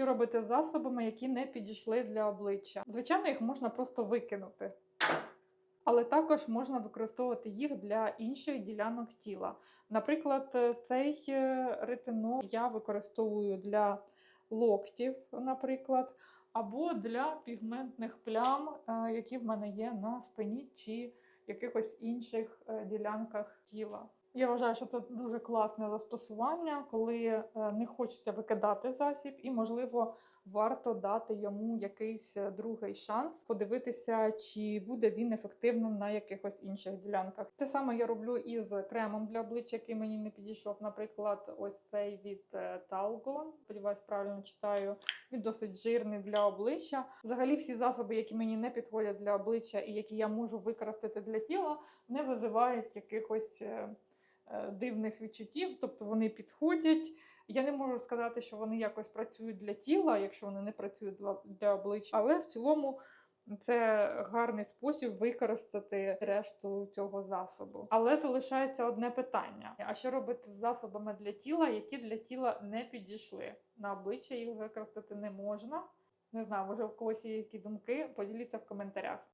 Що робити з засобами, які не підійшли для обличчя? Звичайно, їх можна просто викинути. Але також можна використовувати їх для інших ділянок тіла. Наприклад, е, цей е, ретинол я використовую для локтів, наприклад, або для пігментних плям, е, які в мене є на спині чи якихось інших ділянках тіла. Я вважаю, що це дуже класне застосування, коли е, не хочеться викидати засіб, і, можливо, варто дати йому якийсь е, другий шанс, подивитися, чи буде він ефективним на якихось інших ділянках. Те саме я роблю із кремом для обличчя, який мені не підійшов. Наприклад, ось цей від е, Talgo, сподіваюсь, правильно читаю. Він досить жирний для обличчя. Взагалі, всі засоби, які мені не підходять для обличчя і які я можу використати для тіла, не визивають якихось. Е, Дивних відчуттів, тобто вони підходять. Я не можу сказати, що вони якось працюють для тіла, якщо вони не працюють для обличчя, але в цілому це гарний спосіб використати решту цього засобу. Але залишається одне питання: а що робити з засобами для тіла, які для тіла не підійшли? На обличчя їх використати не можна. Не знаю, може у когось є які думки. Поділіться в коментарях.